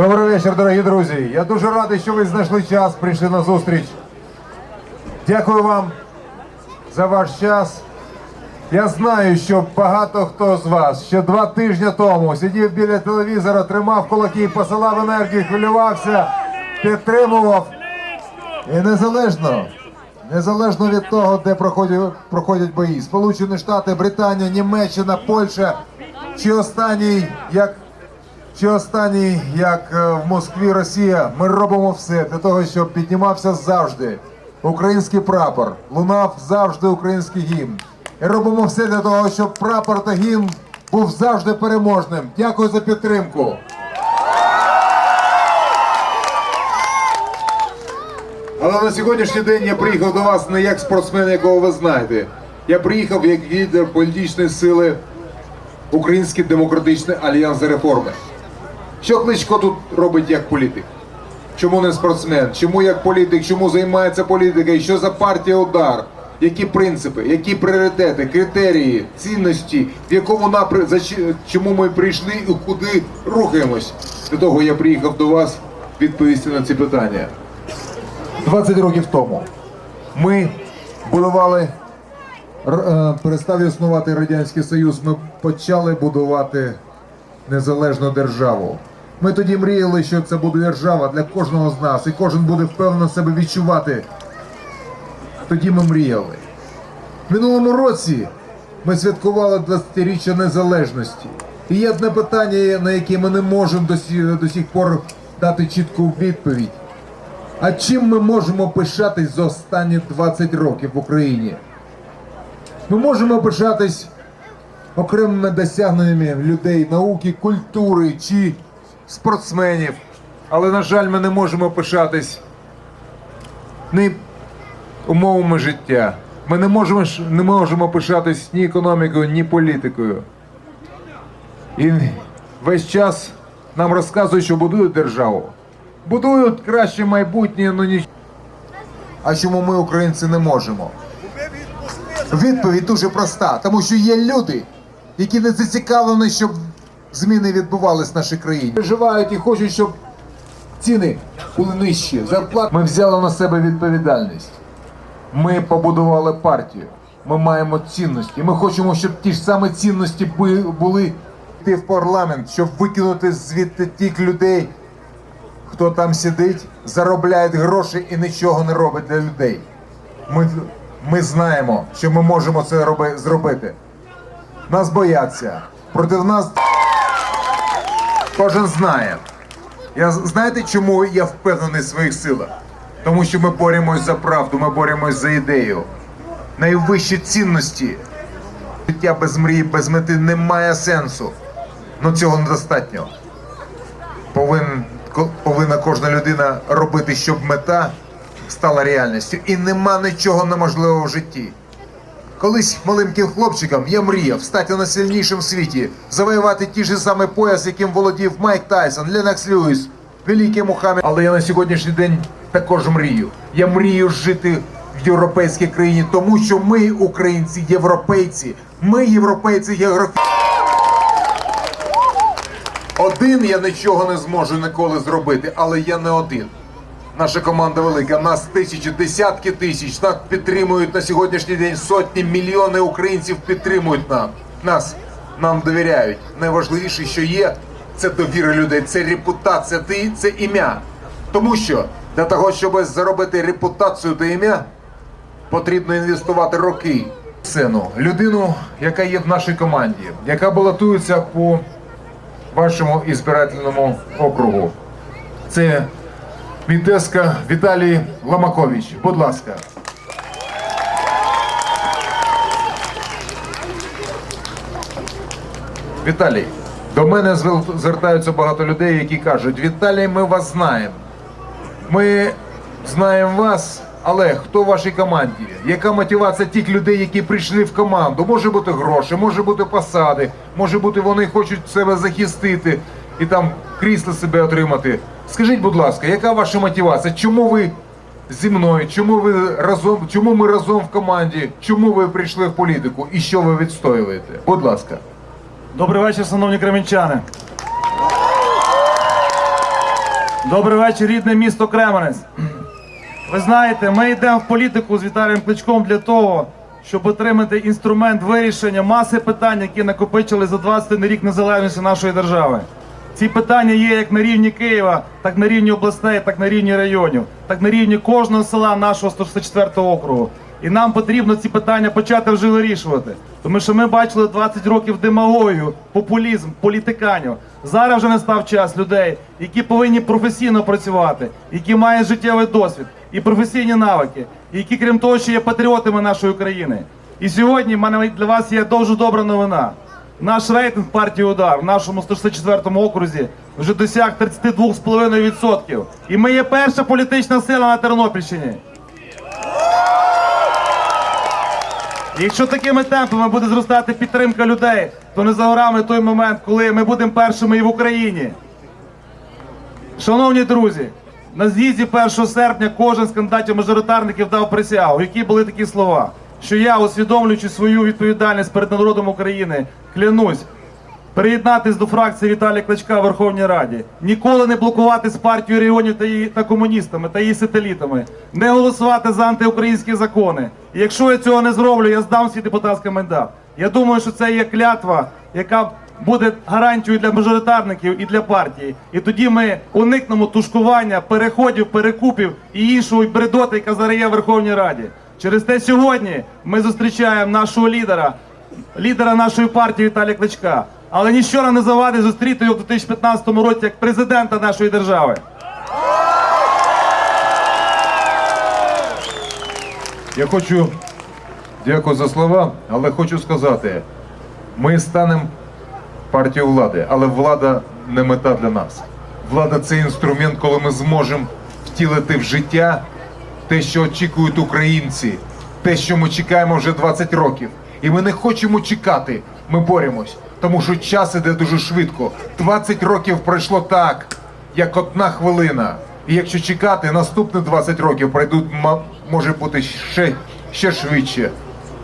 Добрий вечір, дорогі друзі. Я дуже радий, що ви знайшли час, прийшли на зустріч. Дякую вам за ваш час. Я знаю, що багато хто з вас ще два тижні тому сидів біля телевізора, тримав кулаки, посилав енергію, хвилювався, підтримував. І незалежно, незалежно від того, де проходять, проходять бої, Сполучені Штати, Британія, Німеччина, Польща, чи останній, як чи останній, як е, в Москві, Росія, ми робимо все для того, щоб піднімався завжди український прапор, лунав завжди український гімн. І робимо все для того, щоб прапор та гімн був завжди переможним. Дякую за підтримку. Але на сьогоднішній день я приїхав до вас не як спортсмен, якого ви знаєте. Я приїхав як лідер політичної сили Український демократичний альянс реформи. Що Кличко тут робить як політик? Чому не спортсмен? Чому як політик? Чому займається політикою? Що за партія удар? Які принципи, які пріоритети, критерії, цінності, в якому напрямку за чому ми прийшли і куди рухаємось? Для того я приїхав до вас відповісти на ці питання. 20 років тому ми будували е, перестав існувати радянський союз. Ми почали будувати незалежну державу. Ми тоді мріяли, що це буде держава для кожного з нас, і кожен буде впевнено себе відчувати. Тоді ми мріяли. В минулому році ми святкували 20-річчя незалежності. І є одне питання, на яке ми не можемо до, сі- до сих пор дати чітку відповідь. А чим ми можемо пишатись за останні 20 років в Україні? Ми можемо пишатись окремими досягненнями людей, науки, культури чи спортсменів. Але, на жаль, ми не можемо пишатись ні умовами життя. Ми не можемо, не можемо пишатись ні економікою, ні політикою. І весь час нам розказують, що будують державу. Будують краще майбутнє, ну ні. А чому ми, українці, не можемо? Відповідь дуже проста, тому що є люди, які не зацікавлені, щоб зміни відбувались в нашій країні. Переживають і хочуть, щоб ціни були нижчі. Зарплат. Ми взяли на себе відповідальність. Ми побудували партію. Ми маємо цінності. Ми хочемо, щоб ті ж самі цінності були йти в парламент, щоб викинути звідти тих людей, хто там сидить, заробляє гроші і нічого не робить для людей. Ми, ми знаємо, що ми можемо це роби, зробити. Нас бояться. Проти нас кожен знає. Я знаєте, чому я впевнений в своїх силах? Тому що ми боремось за правду, ми боремось за ідею. Найвищі цінності. Життя без мрії, без мети не має сенсу. Ну цього недостатньо. Повин, повинна кожна людина робити, щоб мета стала реальністю. І нема нічого неможливого в житті. Колись маленьким хлопчиком я мріяв стати найсильнішим в світі, завоювати ті ж самі пояс, яким володів Майк Тайсон, Ленокс Льюіс, великий Мухаммед. Але я на сьогоднішній день також мрію. Я мрію жити в європейській країні, тому що ми, українці, європейці. Ми, європейці, географічні. Один я нічого не зможу ніколи зробити, але я не один. Наша команда велика, нас тисячі, десятки тисяч. Нас підтримують на сьогоднішній день сотні, мільйони українців підтримують нам. Нас нам довіряють. Найважливіше, що є, це довіра людей, це репутація, ти- це ім'я. Тому що для того, щоб заробити репутацію та ім'я, потрібно інвестувати роки. Сцену, людину, яка є в нашій команді, яка балотується по вашому ізбирательному округу. Це Вітеска Віталій Ламакович. Будь ласка. Віталій, до мене звертаються багато людей, які кажуть: Віталій, ми вас знаємо. Ми знаємо вас, але хто в вашій команді? Яка мотивація тих людей, які прийшли в команду? Може бути гроші, може бути посади, може бути вони хочуть себе захистити і там крісло себе отримати. Скажіть, будь ласка, яка ваша мотивація? Чому ви зі мною? Чому ви разом? Чому ми разом в команді? Чому ви прийшли в політику і що ви відстоюєте? Будь ласка. Добрий вечір, шановні кремінчани. Добрий вечір, рідне місто Кременець. Ви знаєте, ми йдемо в політику з Віталієм Кличком для того, щоб отримати інструмент вирішення маси питань, які накопичили за 21 рік незалежності нашої держави. Ці питання є як на рівні Києва, так на рівні областей, так на рівні районів, так на рівні кожного села нашого 164 округу. І нам потрібно ці питання почати вже вирішувати. Тому що ми бачили 20 років демагогію, популізм, політиканів. Зараз вже настав час людей, які повинні професійно працювати, які мають життєвий досвід і професійні навики, які, крім того, ще є патріотами нашої країни. І сьогодні в мене для вас є дуже добра новина. Наш рейтинг партії Удар в нашому 164 окрузі вже досяг 32,5%. І ми є перша політична сила на Тернопільщині. Якщо такими темпами буде зростати підтримка людей, то не за горами той момент, коли ми будемо першими і в Україні. Шановні друзі, на з'їзді 1 серпня кожен з кандидатів-мажоритарників дав присягу, в якій були такі слова, що я, усвідомлюючи свою відповідальність перед народом України, клянусь приєднатись до фракції Віталія Кличка в Верховній Раді, ніколи не блокувати з партією регіонів та її та комуністами та її сателітами, не голосувати за антиукраїнські закони. І якщо я цього не зроблю, я здам свій депутатський мандат. Я думаю, що це є клятва, яка буде гарантією для мажоритарників і для партії. І тоді ми уникнемо тушкування, переходів, перекупів і іншої бредоти, яка зараз є в Верховній Раді. Через те сьогодні ми зустрічаємо нашого лідера, лідера нашої партії Віталія Кличка. Але нам не завадить зустріти його в 2015 році як президента нашої держави. Я хочу дякую за слова, але хочу сказати: ми станемо партією влади, але влада не мета для нас. Влада це інструмент, коли ми зможемо втілити в життя те, що очікують українці, те, що ми чекаємо вже 20 років. І ми не хочемо чекати, ми боремось, тому що час іде дуже швидко. 20 років пройшло так, як одна хвилина. І якщо чекати, наступні 20 років пройдуть, може бути ще, ще швидше.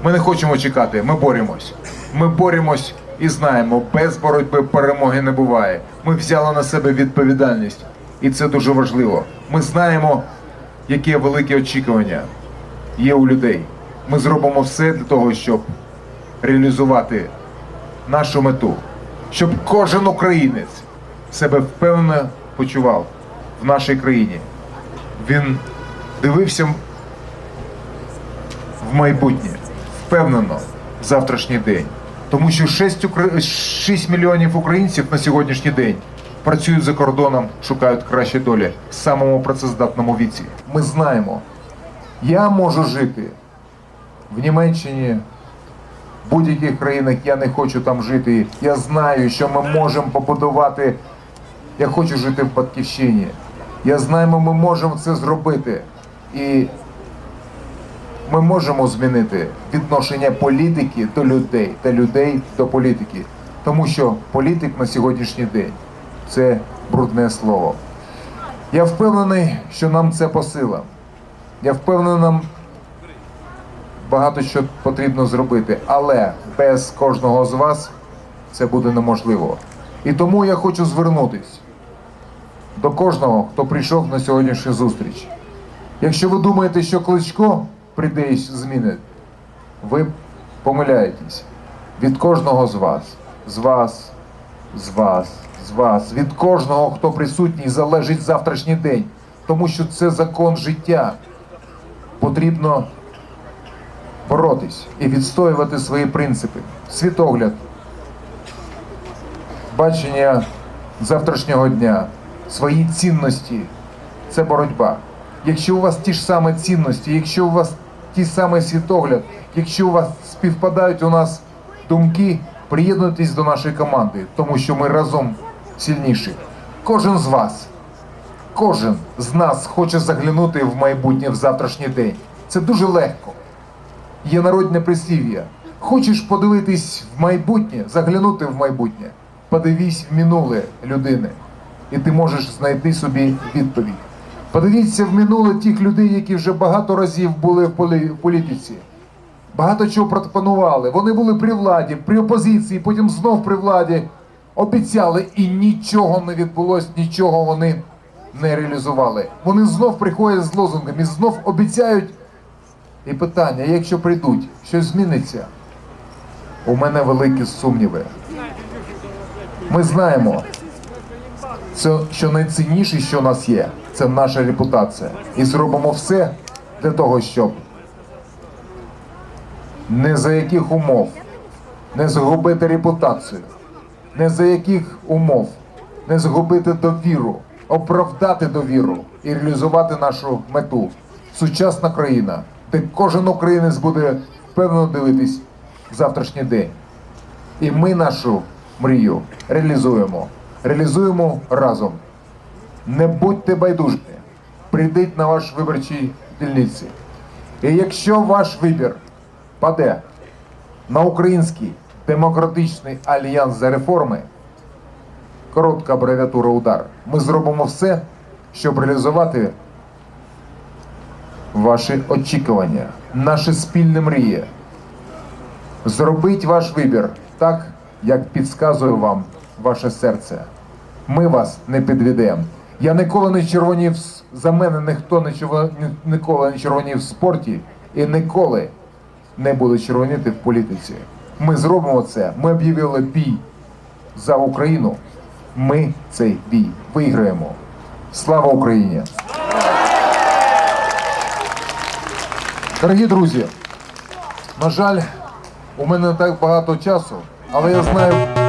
Ми не хочемо чекати, ми боремось. Ми боремось і знаємо, без боротьби перемоги не буває. Ми взяли на себе відповідальність, і це дуже важливо. Ми знаємо, які великі очікування є у людей. Ми зробимо все для того, щоб реалізувати нашу мету, щоб кожен українець себе впевнено почував в нашій країні. Він дивився в майбутнє, впевнено в завтрашній день. Тому що 6, укра... 6 мільйонів українців на сьогоднішній день працюють за кордоном, шукають кращі долі в самому працездатному віці. Ми знаємо, я можу жити в Німеччині, в будь-яких країнах, я не хочу там жити. Я знаю, що ми можемо побудувати. Я хочу жити в батьківщині. Я знаю, ми можемо це зробити. І ми можемо змінити відношення політики до людей та людей до політики. Тому що політик на сьогоднішній день це брудне слово. Я впевнений, що нам це по силам. Я впевнений, нам багато що потрібно зробити, але без кожного з вас це буде неможливо. І тому я хочу звернутись до кожного, хто прийшов на сьогоднішню зустріч. Якщо ви думаєте, що Кличко прийде і змінить, ви помиляєтесь. Від кожного з вас, з вас, з вас, з вас, від кожного, хто присутній, залежить завтрашній день, тому що це закон життя. Потрібно боротись і відстоювати свої принципи, світогляд, бачення завтрашнього дня, свої цінності це боротьба. Якщо у вас ті ж самі цінності, якщо у вас ті самий світогляд, якщо у вас співпадають у нас думки, приєднуйтесь до нашої команди, тому що ми разом сильніші. Кожен з вас, кожен з нас хоче заглянути в майбутнє в завтрашній день. Це дуже легко. Є народне прислів'я. Хочеш подивитись в майбутнє, заглянути в майбутнє, подивись в минуле людини, і ти можеш знайти собі відповідь. Подивіться в минуле тих людей, які вже багато разів були в політиці. Багато чого пропонували. Вони були при владі, при опозиції, потім знов при владі. Обіцяли і нічого не відбулось, нічого вони не реалізували. Вони знов приходять з лозунгами, знов обіцяють. І питання, якщо прийдуть, щось зміниться? У мене великі сумніви. Ми знаємо, що найцінніше, що у нас є, це наша репутація. І зробимо все для того, щоб не за яких умов не згубити репутацію, не за яких умов не згубити довіру, оправдати довіру і реалізувати нашу мету. Сучасна країна, де кожен українець буде впевнено дивитись в завтрашній день. І ми нашу мрію реалізуємо. Реалізуємо разом. Не будьте байдужими. Прийдіть на ваш виборчий дільниці. І якщо ваш вибір паде на Український демократичний альянс за реформи, коротка абревіатура удар, ми зробимо все, щоб реалізувати ваші очікування, наші спільні мрії. Зробіть ваш вибір так, як підказує вам ваше серце. Ми вас не підведемо. Я ніколи не червонів за мене, ніхто не ніколи не червонів в спорті і ніколи не буде червоніти в політиці. Ми зробимо це. Ми об'явили бій за Україну. Ми цей бій виграємо. Слава Україні! Дорогі друзі, на жаль, у мене не так багато часу, але я знаю